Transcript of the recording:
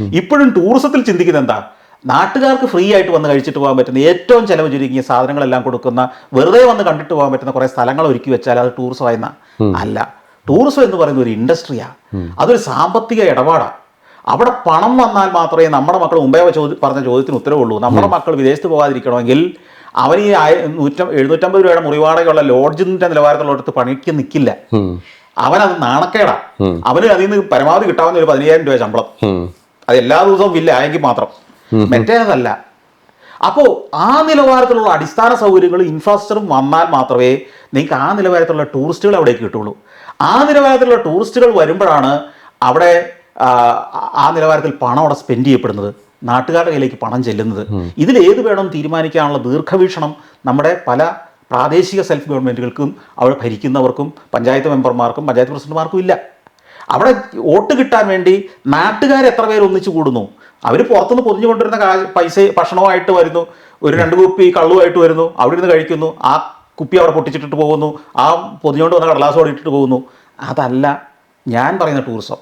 ഇപ്പോഴും ടൂറിസത്തിൽ ചിന്തിക്കുന്നത് എന്താ? നാട്ടുകാർക്ക് ഫ്രീ ആയിട്ട് വന്ന് കഴിച്ചിട്ട് പോകാൻ പറ്റുന്ന ഏറ്റവും ചെലവ് ചുരുങ്ങിയ സാധനങ്ങളെല്ലാം കൊടുക്കുന്ന വെറുതെ വന്ന് കണ്ടിട്ട് പോകാൻ പറ്റുന്ന കുറേ സ്ഥലങ്ങൾ ഒരുക്കി വെച്ചാൽ അത് ടൂറിസം ആയെന്ന. അല്ല. ടൂറിസം എന്ന് പറയുന്ന ഒരു ഇൻഡസ്ട്രിയാ അതൊരു സാമ്പത്തിക ഇടപാടാണ് അവിടെ പണം വന്നാൽ മാത്രമേ നമ്മുടെ മക്കൾ മുമ്പേ ചോദി പറഞ്ഞ ചോദ്യത്തിന് ഉത്തരവുള്ളൂ. നമ്മുടെ മക്കൾ വിദേശത്ത് പോകാതിരിക്കണമെങ്കിൽ അവൻ ഈ നൂറ്റ എഴുന്നൂറ്റമ്പത് രൂപയുടെ മുറിവാടകയുള്ള ലോഡ്ജിന്റെ നിലവാരത്തിലുള്ളടത്ത് പണിക്ക് നിൽക്കില്ല അവനത് നാണക്കേടാ. അവന് അതിൽ നിന്ന് പരമാവധി കിട്ടാവുന്ന ഒരു പതിനയ്യായിരം രൂപ ശമ്പളം. അത് എല്ലാ ദിവസവും വില്ല മാത്രം. മറ്റേതല്ല. അപ്പോൾ ആ നിലവാരത്തിലുള്ള അടിസ്ഥാന സൗകര്യങ്ങളും ഇൻഫ്രാസ്ട്രക്ചറും വന്നാൽ മാത്രമേ നിങ്ങൾക്ക് ആ നിലവാരത്തിലുള്ള ടൂറിസ്റ്റുകൾ അവിടേക്ക് കിട്ടുള്ളൂ ആ നിലവാരത്തിലുള്ള ടൂറിസ്റ്റുകൾ വരുമ്പോഴാണ് അവിടെ ആ, ആ നിലവാരത്തിൽ പണം അവിടെ സ്പെൻഡ് ചെയ്യപ്പെടുന്നത്. നാട്ടുകാരുടെ കയ്യിലേക്ക് പണം ചെല്ലുന്നത്. ഇതിൽ ഏത് വേണം തീരുമാനിക്കാനുള്ള ദീർഘവീക്ഷണം നമ്മുടെ പല പ്രാദേശിക സെൽഫ് ഗവൺമെന്റുകൾക്കും അവിടെ ഭരിക്കുന്നവർക്കും പഞ്ചായത്ത് മെമ്പർമാർക്കും പഞ്ചായത്ത് പ്രസിഡന്റുമാർക്കും ഇല്ല. അവിടെ വോട്ട് കിട്ടാൻ വേണ്ടി നാട്ടുകാർ എത്ര പേര് ഒന്നിച്ചു കൂടുന്നു? അവർ പുറത്തുനിന്ന് പൊതിഞ്ഞു കൊണ്ടുവരുന്ന പൈസ ഭക്ഷണമായിട്ട് വരുന്നു. ഒരു രണ്ട് കുപ്പി കള്ളുമായിട്ട് വരുന്നു. അവിടെ ഇരുന്ന് കഴിക്കുന്നു. ആ കുപ്പി അവിടെ പൊട്ടിച്ചിട്ടിട്ട് പോകുന്നു. ആ പൊതിഞ്ഞുകൊണ്ട് വന്ന കടലാസോടെ ഇട്ടിട്ട് പോകുന്നു. അതല്ല ഞാൻ പറയുന്ന ടൂറിസം